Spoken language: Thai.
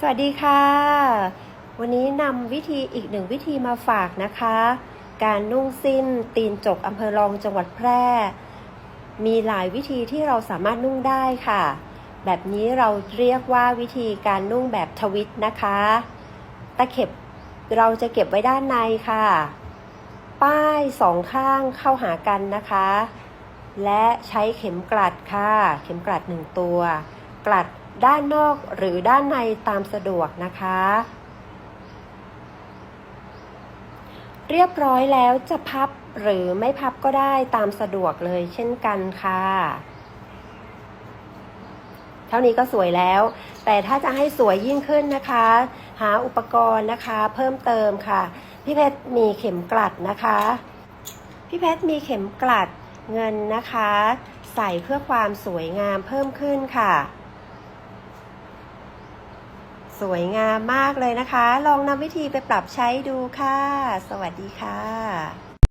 สวัสดีค่ะ วันนี้นำวิธีอีกหนึ่งวิธีมาฝากนะคะ การนุ่งสิ้นตีนจกอำเภอรองจังหวัดแพร่ มีหลายวิธีที่เราสามารถนุ่งได้ค่ะ แบบนี้เราเรียกว่าวิธีการนุ่งแบบทวิตนะคะ ตะเข็บเราจะเก็บไว้ด้านในค่ะ ป้ายสองข้างเข้าหากันนะคะ และใช้เข็มกลัดค่ะ เข็มกลัดหนึ่งตัว กลัดด้านนอกหรือด้านในตามสะดวกนะคะ เรียบร้อยแล้วจะพับหรือไม่พับก็ได้ตามสะดวกเลยเช่นกันค่ะ เท่านี้ก็สวยแล้ว แต่ถ้าจะให้สวยยิ่งขึ้นนะคะ หาอุปกรณ์นะคะ เพิ่มเติมค่ะ พี่เพชรมีเข็มกลัดนะคะ พี่เพชรมีเข็มกลัดเงินนะคะ ใส่เพื่อความสวยงามเพิ่มขึ้นค่ะ สวยงามมากเลยนะคะ ลองนำวิธีไปปรับใช้ดูค่ะ สวัสดีค่ะ